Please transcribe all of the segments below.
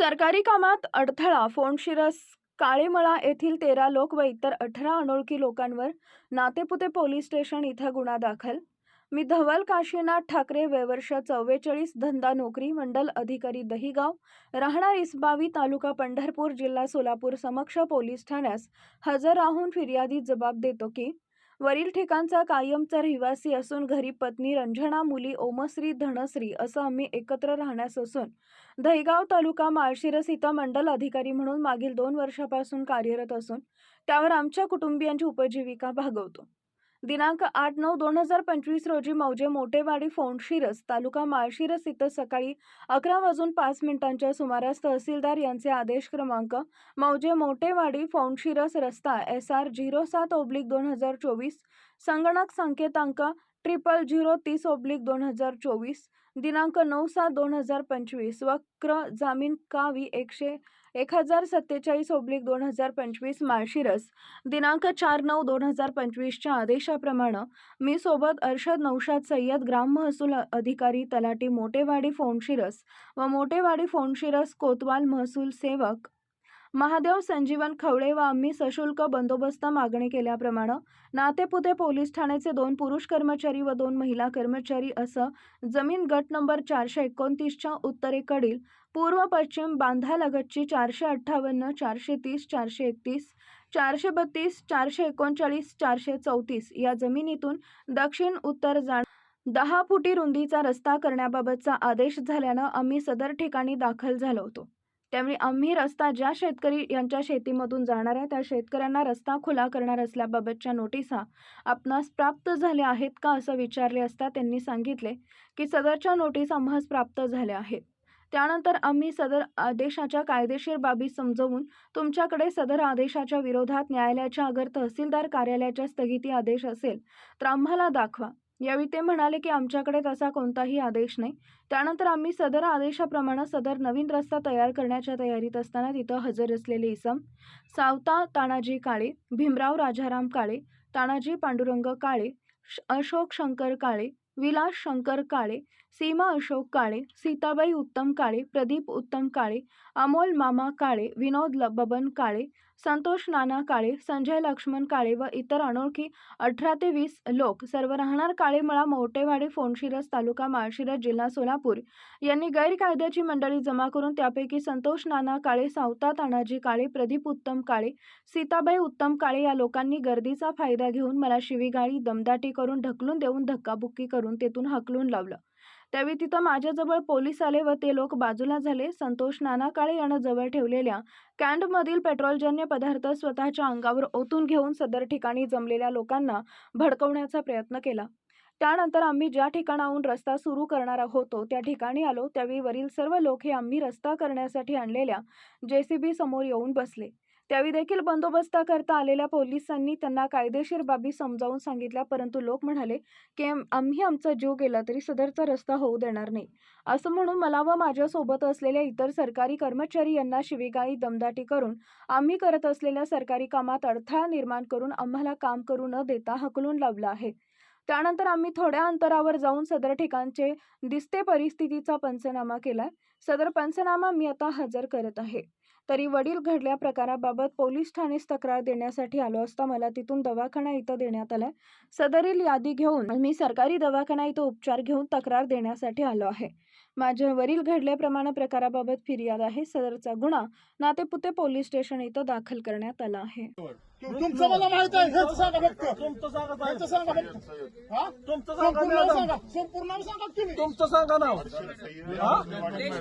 सरकारी कामात अडथळा फोंडशिरस काळेमळा येथील तेरा लोक व इतर अठरा अनोळखी लोकांवर नातेपुते पोलीस स्टेशन इथं गुन्हा दाखल. मी धवल काशीनाथ ठाकरे वयवर्ष चव्वेचाळीस धंदा नोकरी मंडल अधिकारी दहिगाव राहणार इसबावी तालुका पंढरपूर जिल्हा सोलापूर समक्ष पोलीस ठाण्यास हजर राहून फिर्यादी जबाब देतो की वरील ठिकाणचा कायमचा रहिवासी असून घरी पत्नी रंजना मुली ओमश्री धनश्री असं आम्ही एकत्र राहण्यास असून दहिगाव तालुका माळशिरस इथं मंडल अधिकारी म्हणून मागील दोन वर्षापासून कार्यरत असून त्यावर आमच्या कुटुंबियांची उपजीविका भागवतो. दिनांक आठ नऊ दोन हजार पंचवीस रोजी मौजे मोटेवाडी फोंडशिरस तालुका माळशिरस इथं सकाळी अकरा वाजून पाच मिनिटांच्या सुमारास तहसीलदार यांचे आदेश क्रमांक मौजे मोटेवाडी फोंडशिरस रस्ता एस आर झिरो सात ओब्लिक दोन हजार चोवीस संगणक संकेतांक ट्रिपल झिरो तीस ओब्लिक दोन हजार चोवीस दिनांक नऊ सात दोन हजार पंचवीस वक्र जामीन कावी एकशे एक हजार सत्तेचाळीस ओब्लिक दोन हजार पंचवीस माळशिरस दिनांक चार नऊ दोन हजार पंचवीसच्या आदेशाप्रमाणे मी सोबत अर्षद नौशाद सय्यद ग्राम महसूल अधिकारी तलाटी मोटेवाडी फोनशिरस व मोटेवाडी फोनशिरस कोतवाल महसूल सेवक महादेव संजीवन खवळे व आम्ही सशुल्क बंदोबस्त मागणी केल्याप्रमाणे नातेपुते पोलीस ठाण्याचे दोन पुरुष कर्मचारी व दोन महिला कर्मचारी असं जमीन गट नंबर चारशे एकोणतीसच्या उत्तरेकडील पूर्व पश्चिम बांधालगतची चारशे अठ्ठावन्न चारशे तीस चारशे एकतीस चारशे बत्तीस चारशे एकोणचाळीस चारशे चौतीस या जमिनीतून दक्षिण उत्तर जाण दहा फुटी रुंदीचा रस्ता करण्याबाबतचा आदेश झाल्यानं आम्ही सदर ठिकाणी दाखल झालो होतो. त्यावेळी आम्ही रस्ता ज्या शेतकरी यांच्या शेतीमधून जाणार आहे त्या शेतकऱ्यांना रस्ता खुला करणार असल्याबाबतच्या नोटिसा आपणास प्राप्त झाल्या आहेत का असं विचारले असता त्यांनी सांगितले की सदरच्या नोटीस आम्हास प्राप्त झाल्या आहेत. त्यानंतर आम्ही सदर आदेशाच्या कायदेशीर बाबी समजवून तुमच्याकडे सदर आदेशाच्या विरोधात न्यायालयाच्या अगर तहसीलदार कार्यालयाच्या स्थगिती आदेश असेल तर आम्हाला दाखवा. यावेळी ते म्हणाले की आमच्याकडे तसा कोणताही आदेश नाही. त्यानंतर आम्ही सदर आदेशाप्रमाणे सदर नवीन रस्ता तयार करण्याच्या तयारीत असताना तिथं हजर असलेले इसम सावता तानाजी काळे भीमराव राजाराम काळे तानाजी पांडुरंग काळे श- अशोक शंकर काळे विलास शंकर काळे सीमा अशोक काळे सीताबाई उत्तम काळे प्रदीप उत्तम काळे अमोल मामा काळे विनोद ल- बबन काळे संतोष नाना काळे संजय लक्ष्मण काळे व इतर अनोळखी अठरा ते वीस लोक. सर्व राहणार काळेमळा मोठेवाडी फोंडशिरस तालुका माळशिरस जिल्हा सोलापूर. यांनी गैरकायद्याची मंडळी जमा करून त्यापैकी संतोष नाना काळे सावता तानाजी काळे प्रदीप उत्तम काळे सीताबाई उत्तम काळे या लोकांनी गर्दीचा फायदा घेऊन मला शिवीगाळी दमदाटी करून ढकलून देऊन धक्काबुक्की करून तेथून हकलून लावलं. त्यावेळी तिथं माझ्याजवळ पोलीस आले व ते लोक बाजूला झाले. संतोष नाना काळे यानं जवळ ठेवलेल्या कॅन्डमधील पेट्रोलजन्य पदार्थ स्वतःच्या अंगावर ओतून घेऊन सदर ठिकाणी जमलेल्या लोकांना भडकवण्याचा प्रयत्न केला. त्यानंतर आम्ही ज्या ठिकाणाहून रस्ता सुरू करणार होतो त्या ठिकाणी आलो. त्यावेळी वरील सर्व लोक हे आम्ही रस्ता करण्यासाठी आणलेल्या जे सी बी समोर येऊन बसले. त्यावेळी देखील बंदोबस्त करता आलेल्या पोलिसांनी त्यांना कायदेशीर बाबी समजावून सांगितल्या परंतु लोक म्हणाले की आम्ही आमचा जीव गेला तरी सदरचा रस्ता होऊ देणार नाही. असं म्हणून मला व माझ्यासोबत असलेल्या इतर सरकारी कर्मचारी यांना शिवीगाळी दमदाटी करून आम्ही करत असलेल्या सरकारी कामात अडथळा निर्माण करून आम्हाला काम करू न देता हकलून लावलं आहे. त्यानंतर आम्ही थोड्या अंतरावर जाऊन सदर ठिकाणचे दिसते परिस्थितीचा पंचनामा केला. सदर पंचनामा मी आता हजर करत आहे. तरी वडील घडल्या प्रकाराबाबत पोलीस ठाणेस तक्रार देण्यासाठी आलो असता मला तिथून दवाखाना इथं देण्यात आलाय सदरील यादी घेऊन मी सरकारी दवाखाना इथं उपचार घेऊन तक्रार देण्यासाठी आलो आहे. माझ्या वरील घडल्याप्रमाणे प्रकाराबाबत फिर्याद आहे. सदरचा गुन्हा नातेपुते पोलीस स्टेशन इथं दाखल करण्यात आला आहे. तुम- तुमचं मला माहीत आहे. हेच सांगा फक्त. तुमचं सांगा साहेब. हेच सांगा फक्त. हा? तुमचं सांगा. संपूर्ण नाव मॅडम. सांगा. संपूर्ण नाव सांगा तुम्ही. तुमचं सांगा नाव.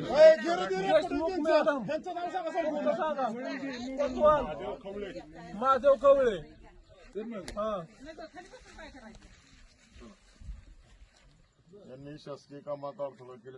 हा? ए, गिरे गिरे देशमुख पडून मॅडम. त्यांचं- त्यांचं नाव सांगा तुमचं संपूर्ण सांगा कोतवाल महादेव कवळे हा यांनी शासकीय कामात अडथळा केले